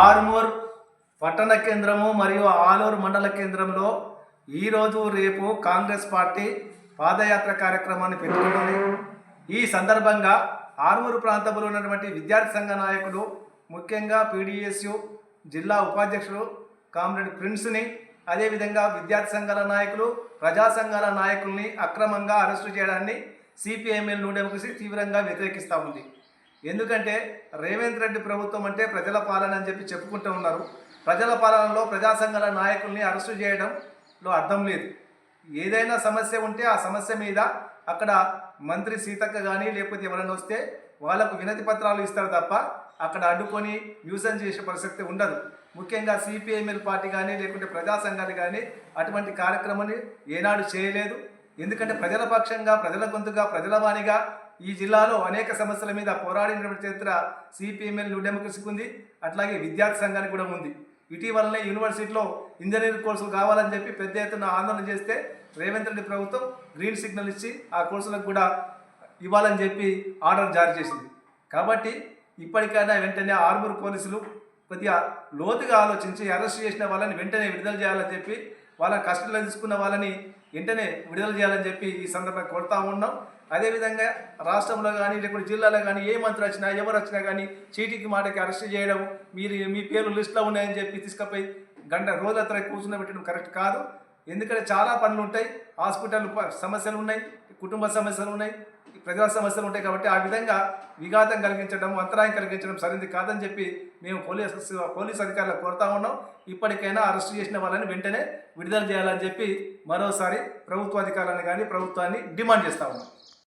ఆర్మూర్ పట్టణ కేంద్రము మరియు ఆలూరు మండల కేంద్రంలో ఈరోజు రేపు కాంగ్రెస్ పార్టీ పాదయాత్ర కార్యక్రమాన్ని పెట్టుకుంటుంది. ఈ సందర్భంగా ఆర్మూరు ప్రాంతంలో ఉన్నటువంటి విద్యార్థి సంఘ నాయకులు ముఖ్యంగా పీడిఎస్యు జిల్లా ఉపాధ్యక్షుడు కామ్రేడ్ ప్రిన్స్ని అదేవిధంగా విద్యార్థి సంఘాల నాయకులు ప్రజా సంఘాల నాయకుల్ని అక్రమంగా అరెస్టు చేయడాన్ని సిపిఐఎంఎల్ న్యూ తీవ్రంగా వ్యతిరేకిస్తూ ఉంది. ఎందుకంటే రేవంత్ రెడ్డి ప్రభుత్వం అంటే ప్రజల పాలన అని చెప్పి చెప్పుకుంటూ ఉన్నారు. ప్రజల పాలనలో ప్రజాసంఘాల నాయకుల్ని అరెస్టు చేయడంలో అర్థం లేదు. ఏదైనా సమస్య ఉంటే ఆ సమస్య మీద అక్కడ మంత్రి సీతక్క కానీ లేకపోతే ఎవరైనా వస్తే వాళ్ళకు వినతి పత్రాలు ఇస్తారు తప్ప అక్కడ అడ్డుకొని న్యూసెన్స్ చేసే పరిస్థితి ఉండదు. ముఖ్యంగా సిపిఐఎంఎల్ పార్టీ కానీ లేకుంటే ప్రజా సంఘాలు కానీ అటువంటి కార్యక్రమాన్ని ఏనాడు చేయలేదు. ఎందుకంటే ప్రజల పక్షంగా ప్రజల గొంతుగా ప్రజల వాణిగా ఈ జిల్లాలో అనేక సమస్యల మీద పోరాడినటువంటి చరిత్ర సిపిఎంఎల్ న్యూ డెమోక్రసీకి ఉంది. అట్లాగే విద్యార్థి సంఘానికి కూడా ఉంది. ఇటీవలనే యూనివర్సిటీలో ఇంజనీరింగ్ కోర్సులు కావాలని చెప్పి పెద్ద ఎత్తున ఆందోళన చేస్తే రేవంత్ రెడ్డి ప్రభుత్వం గ్రీన్ సిగ్నల్ ఇచ్చి ఆ కోర్సులకు కూడా ఇవ్వాలని చెప్పి ఆర్డర్ జారీ చేసింది. కాబట్టి ఇప్పటికైనా వెంటనే ఆర్మూర్ పోలీసులు కొద్దిగా లోతుగా ఆలోచించి అరెస్ట్ చేసిన వాళ్ళని వెంటనే విడుదల చేయాలని చెప్పి వాళ్ళ కస్టడీలో తీసుకున్న వాళ్ళని వెంటనే విడుదల చేయాలని చెప్పి ఈ సందర్భంగా కోరుతా ఉన్నాం. అదేవిధంగా రాష్ట్రంలో కానీ లేకుంటే జిల్లాలో కానీ ఏ మంత్రి వచ్చినా ఎవరు వచ్చినా కానీ చీటికి మాటకి అరెస్ట్ చేయడం మీరు మీ పేర్లు లిస్టులో ఉన్నాయని చెప్పి తీసుకుపోయి గంట రోజుల తరగతి కూర్చుని పెట్టడం కరెక్ట్ కాదు. ఎందుకంటే చాలా పనులు ఉంటాయి. హాస్పిటల్ సమస్యలు ఉన్నాయి కుటుంబ సమస్యలు ఉన్నాయి. ప్రజా సమస్యలు ఉంటాయి కాబట్టి ఆ విధంగా విఘాతం కలిగించడం అంతరాయం కలిగించడం సరైనది కాదని చెప్పి మేము పోలీస్ పోలీస్ అధికారులకు కోరుతా ఉన్నాం. ఇప్పటికైనా అరెస్ట్ చేసిన వాళ్ళని వెంటనే విడుదల చేయాలని చెప్పి మరోసారి ప్రభుత్వ అధికారులను కానీ ప్రభుత్వాన్ని డిమాండ్ చేస్తా ఉన్నాం.